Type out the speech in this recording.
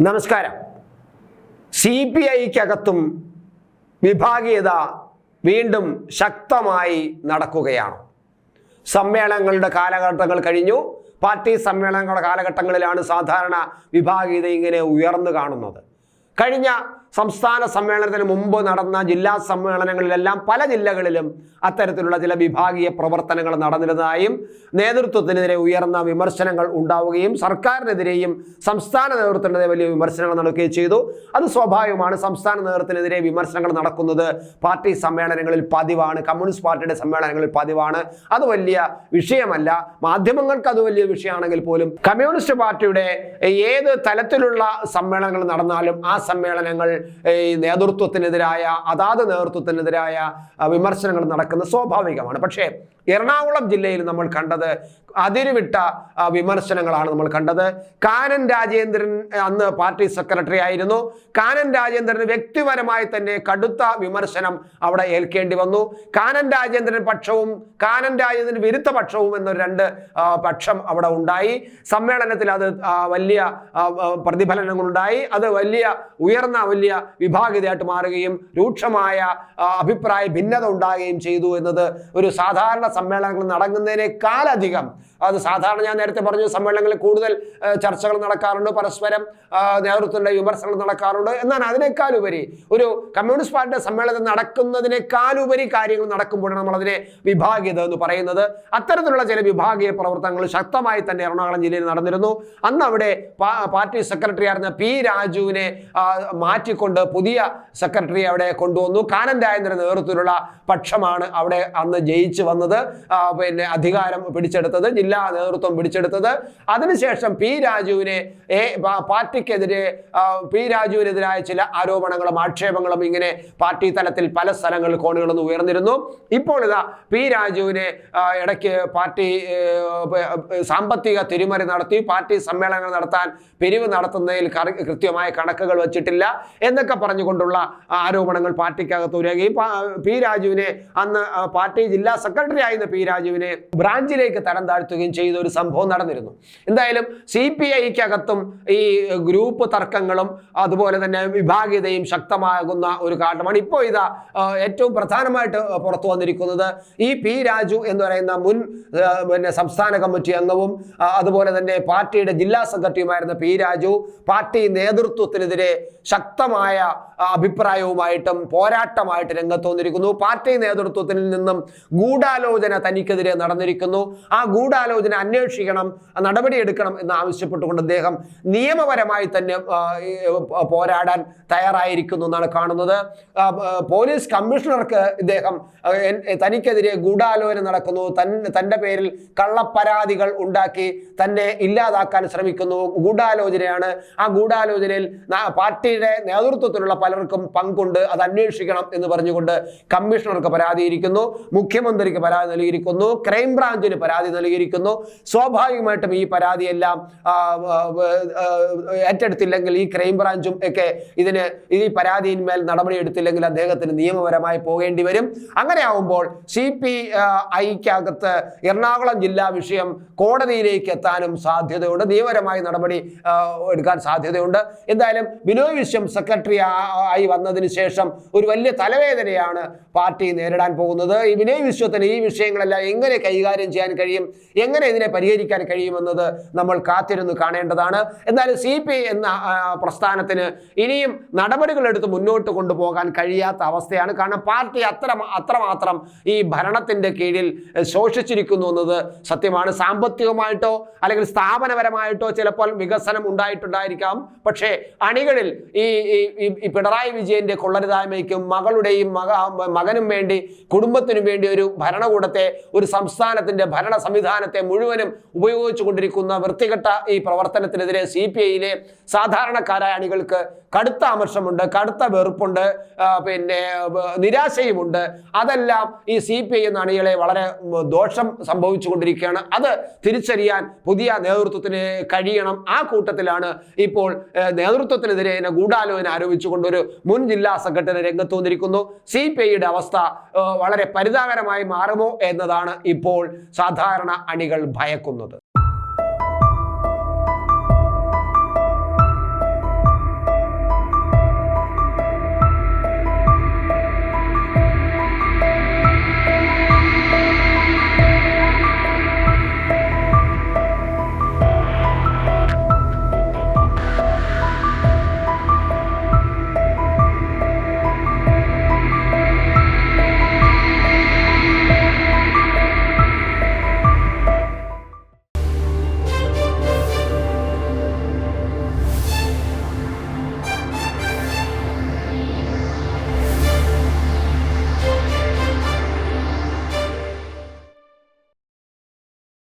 നമസ്കാരം. C P ഐക്കകത്തും വിഭാഗീയത വീണ്ടും ശക്തമായി നടക്കുകയാണ്. സമ്മേളനങ്ങളുടെ കാലഘട്ടങ്ങൾ കഴിഞ്ഞു. പാർട്ടി സമ്മേളനങ്ങളുടെ കാലഘട്ടങ്ങളിലാണ് സാധാരണ വിഭാഗീയത ഇങ്ങനെ ഉയർന്നു കാണുന്നത്. കഴിഞ്ഞ സംസ്ഥാന സമ്മേളനത്തിന് മുമ്പ് നടന്ന ജില്ലാ സമ്മേളനങ്ങളിലെല്ലാം പല ജില്ലകളിലും അത്തരത്തിലുള്ള ചില വിഭാഗീയ പ്രവർത്തനങ്ങൾ നടന്നിരുന്നതായും നേതൃത്വത്തിനെതിരെ ഉയർന്ന വിമർശനങ്ങൾ ഉണ്ടാവുകയും സർക്കാരിനെതിരെയും സംസ്ഥാന നേതൃത്വത്തിനെതിരെ വലിയ വിമർശനങ്ങൾ നടക്കുകയും ചെയ്തു. അത് സ്വാഭാവികമാണ്. സംസ്ഥാന നേതൃത്വത്തിനെതിരെ വിമർശനങ്ങൾ നടക്കുന്നത് പാർട്ടി സമ്മേളനങ്ങളിൽ പതിവാണ്. കമ്മ്യൂണിസ്റ്റ് പാർട്ടിയുടെ സമ്മേളനങ്ങളിൽ പതിവാണ്. അത് വലിയ വിഷയമല്ല. മാധ്യമങ്ങൾക്ക് അത് വലിയ വിഷയമാണെങ്കിൽ പോലും കമ്മ്യൂണിസ്റ്റ് പാർട്ടിയുടെ ഏത് തലത്തിലുള്ള സമ്മേളനങ്ങൾ നടന്നാലും ആ സമ്മേളനങ്ങൾ ഈ നേതൃത്വത്തിനെതിരായ അതാത് നേതൃത്വത്തിനെതിരായ വിമർശനങ്ങൾ നടക്കുന്നത് സ്വാഭാവികമാണ്. പക്ഷേ എറണാകുളം ജില്ലയിൽ നമ്മൾ കണ്ടത് അതിരുവിട്ട വിമർശനങ്ങളാണ് നമ്മൾ കണ്ടത്. കാനൻ രാജേന്ദ്രൻ അന്ന് പാർട്ടി സെക്രട്ടറി ആയിരുന്നു. കാനൻ രാജേന്ദ്രന് വ്യക്തിപരമായി തന്നെ കടുത്ത വിമർശനം അവിടെ ഏൽക്കേണ്ടി വന്നു. കാനൻ രാജേന്ദ്രൻ പക്ഷവും കാനൻ രാജേന്ദ്രൻ വിരുദ്ധ പക്ഷവും എന്നൊരു രണ്ട് പക്ഷം അവിടെ ഉണ്ടായി. സമ്മേളനത്തിൽ അത് വലിയ പ്രതിഫലനങ്ങളുണ്ടായി. അത് വലിയ ഉയർന്ന വലിയ വിഭാഗിതയായിട്ട് മാറുകയും രൂക്ഷമായ അഭിപ്രായ ഭിന്നത ഉണ്ടാകുകയും ചെയ്തു എന്നത് ഒരു സാധാരണ സമ്മേളനങ്ങൾ നടക്കുന്നതിനേക്കാളധികം അത് സാധാരണ ഞാൻ നേരത്തെ പറഞ്ഞു സമ്മേളനങ്ങളിൽ കൂടുതൽ ചർച്ചകൾ നടക്കാറുണ്ട് പരസ്പരം ആ, നേതൃത്വത്തിന്റെ വിമർശനങ്ങൾ നടക്കാറുണ്ട്. എന്നാൽ അതിനേക്കാളുപരി ഒരു കമ്മ്യൂണിസ്റ്റ് പാർട്ടിയുടെ സമ്മേളനം നടക്കുന്നതിനേക്കാളുപരി കാര്യങ്ങൾ നടക്കുമ്പോഴാണ് നമ്മൾ അതിനെ വിഭാഗീയത എന്ന് പറയുന്നത്. അത്തരത്തിലുള്ള ചില വിഭാഗീയ പ്രവർത്തനങ്ങൾ ശക്തമായി തന്നെ എറണാകുളം ജില്ലയിൽ നടന്നിരുന്നു. അന്ന് അവിടെ പാർട്ടി സെക്രട്ടറി ആയിരുന്ന പി രാജുവിനെ മാറ്റിക്കൊണ്ട് പുതിയ സെക്രട്ടറി അവിടെ കൊണ്ടുവന്നു. കാനൻ രാജേന്ദ്രൻ നേതൃത്വത്തിലുള്ള പക്ഷമാണ് അവിടെ അന്ന് ജയിച്ചു വന്നത്. പിന്നെ അധികാരം പിടിച്ചെടുത്തത് ജില്ലാ നേതൃത്വം പിടിച്ചെടുത്തത്. അതിനുശേഷം പി രാജുവിനെ പാർട്ടിക്കെതിരെ പി രാജുവിനെതിരായ ചില ആരോപണങ്ങളും ആക്ഷേപങ്ങളും ഇങ്ങനെ പാർട്ടി തലത്തിൽ പല സ്ഥലങ്ങളിൽ കോണുകളിൽ നിന്ന് ഉയർന്നിരുന്നു. ഇപ്പോൾ ഇതാ പി രാജുവിനെ ഇടയ്ക്ക് പാർട്ടി സാമ്പത്തിക തിരിമറി നടത്തി പാർട്ടി സമ്മേളനങ്ങൾ നടത്താൻ പിരിവ് നടത്തുന്നതിൽ കൃത്യമായ കണക്കുകൾ വച്ചിട്ടില്ല എന്നൊക്കെ പറഞ്ഞുകൊണ്ടുള്ള ആരോപണങ്ങൾ പാർട്ടിക്കകത്ത് ഉയരുകയും പി രാജുവിനെ അന്ന് പാർട്ടി ജില്ലാ സെക്രട്ടറി ആയിരുന്ന പി രാജുവിനെ ബ്രാഞ്ചിലേക്ക് തരം താഴ്ത്തുകയും ചെയ്ത ഒരു സംഭവം നടന്നിരുന്നു. എന്തായാലും സി പി ഐക്കകത്തും ഈ ഗ്രൂപ്പ് തർക്കങ്ങളും അതുപോലെ തന്നെ വിഭാഗീയതയും ശക്തമാകുന്ന ഒരു കാരണമാണ് ഇപ്പോൾ ഇതാ ഏറ്റവും പ്രധാനമായിട്ട് പുറത്തു വന്നിരിക്കുന്നത് ഈ പി രാജു എന്ന് പറയുന്ന മുൻ പിന്നെ സംസ്ഥാന കമ്മിറ്റി അംഗവും അതുപോലെ തന്നെ പാർട്ടിയുടെ ജില്ലാ സെക്രട്ടറിയുമായിരുന്ന പി രാജു പാർട്ടി നേതൃത്വത്തിനെതിരെ ശക്തമായ അഭിപ്രായവുമായിട്ടും പോരാട്ടമായിട്ട് രംഗത്ത് വന്നിരിക്കുന്നു. പാർട്ടി നേതൃത്വത്തിൽ നിന്നും ഗൂഢാലോചന തനിക്കെതിരെ നടന്നിരിക്കുന്നു. ആ ഗൂഢാലോചന അന്വേഷിക്കണം നടപടിയെടുക്കണം എന്ന് ആവശ്യപ്പെട്ടുകൊണ്ട് അദ്ദേഹം നിയമപരമായി തന്നെ പോരാടാൻ തയ്യാറായിരിക്കുന്നു എന്നാണ് കാണുന്നത്. പോലീസ് കമ്മീഷണർക്ക് ഇദ്ദേഹം തനിക്കെതിരെ ഗൂഢാലോചന നടക്കുന്നു. തൻ തന്റെ പേരിൽ കള്ളപ്പരാതികൾ ഉണ്ടാക്കി തന്നെ ഇല്ലാതാക്കാൻ ശ്രമിക്കുന്നു. ഗൂഢാലോചനയാണ്. ആ ഗൂഢാലോചനയിൽ പാർട്ടിയുടെ നേതൃത്വത്തിലുള്ള പലർക്കും പങ്കുണ്ട്. അത് അന്വേഷിക്കണം എന്ന് പറഞ്ഞുകൊണ്ട് കമ്മീഷണർക്ക് പരാതിയിരിക്കുന്നു. മുഖ്യമന്ത്രിക്ക് പരാതി നൽകിയിരിക്കുന്നു. ക്രൈംബ്രാഞ്ചിന് പരാതി നൽകിയിരിക്കുന്നു. സ്വാഭാവികമായിട്ടും ഈ പരാതിയെല്ലാം ഏറ്റെടുത്തില്ലെങ്കിൽ ഈ ക്രൈംബ്രാഞ്ചും ഒക്കെ ഇതിന് ഈ പരാതിയിന്മേൽ നടപടി എടുത്തില്ലെങ്കിൽ അദ്ദേഹത്തിന് നിയമപരമായി പോകേണ്ടി വരും. അങ്ങനെ ആവുമ്പോൾ സി പി ഐക്കകത്ത് എറണാകുളം ജില്ലാ വിഷയം കോടതിയിലേക്ക് എത്താനും സാധ്യതയുണ്ട്. നിയമപരമായ നടപടി എടുക്കാൻ സാധ്യതയുണ്ട്. എന്തായാലും ബിനോയ് വിശ്വം സെക്രട്ടറി ആയി വന്നതിന് ശേഷം ഒരു വലിയ തലവേദനയാണ് പാർട്ടി നേരിടാൻ പോകുന്നത്. ഈ വിനയ് വിശ്വത്തിന് ഈ വിഷയങ്ങളെല്ലാം. എങ്ങനെ കൈകാര്യം ചെയ്യാൻ കഴിയും? എങ്ങനെ ഇതിനെ പരിഹരിക്കാൻ കഴിയുമെന്നത് നമ്മൾ കാത്തിരുന്ന് കാണേണ്ടതാണ്. എന്നാൽ സി പി ഐ എന്ന പ്രസ്ഥാനത്തിന് ഇനിയും നടപടികൾ എടുത്ത് മുന്നോട്ട് കൊണ്ടുപോകാൻ കഴിയാത്ത അവസ്ഥയാണ്. കാരണം പാർട്ടി അത്ര അത്രമാത്രം ഈ ഭരണത്തിന്റെ കീഴിൽ ശോഷിച്ചിരിക്കുന്നു എന്നത് സത്യമാണ്. സാമ്പത്തികമായിട്ടോ അല്ലെങ്കിൽ സ്ഥാപനപരമായിട്ടോ ചിലപ്പോൾ വികസനം ഉണ്ടായിട്ടുണ്ടായിരിക്കാം. പക്ഷേ അണികളിൽ ഈ- ഈ പിണറായി വിജയന്റെ കൊള്ളരുതായ്മയ്ക്കും മകളുടെയും മക മകനും വേണ്ടി കുടുംബത്തിനും വേണ്ടി ഒരു ഭരണകൂടത്തെ ഒരു സംസ്ഥാനത്തിന്റെ ഭരണ സംവിധാനത്തെ മുഴുവനും ഉപയോഗിച്ചു കൊണ്ടിരിക്കുന്ന വൃത്തികെട്ട ഈ പ്രവർത്തനത്തിനെതിരെ സി പി ഐയിലെ സാധാരണക്കാരായ അണികൾക്ക് കടുത്ത അമർഷമുണ്ട് കടുത്ത വെറുപ്പുണ്ട് പിന്നെ നിരാശയുമുണ്ട്. അതെല്ലാം ഈ സി പി ഐ എന്ന അണികളെ വളരെ ദോഷം സംഭവിച്ചു കൊണ്ടിരിക്കുകയാണ്. അത് തിരിച്ചറിയാൻ പുതിയ നേതൃത്വത്തിന് കഴിയണം. ആ കൂട്ടത്തിലാണ് ഇപ്പോൾ നേതൃത്വത്തിനെതിരെ ഗൂഢാലോചന ആരോപിച്ചുകൊണ്ട് ഒരു മുൻ ജില്ലാ സെക്രട്ടറി രംഗത്ത് വന്നിരിക്കുന്നു. സി പി ഐയുടെ അവസ്ഥ വളരെ പരിതാപകരമായി മാറുമോ എന്നതാണ് ഇപ്പോൾ സാധാരണ അണികൾ ഭയക്കുന്നത്.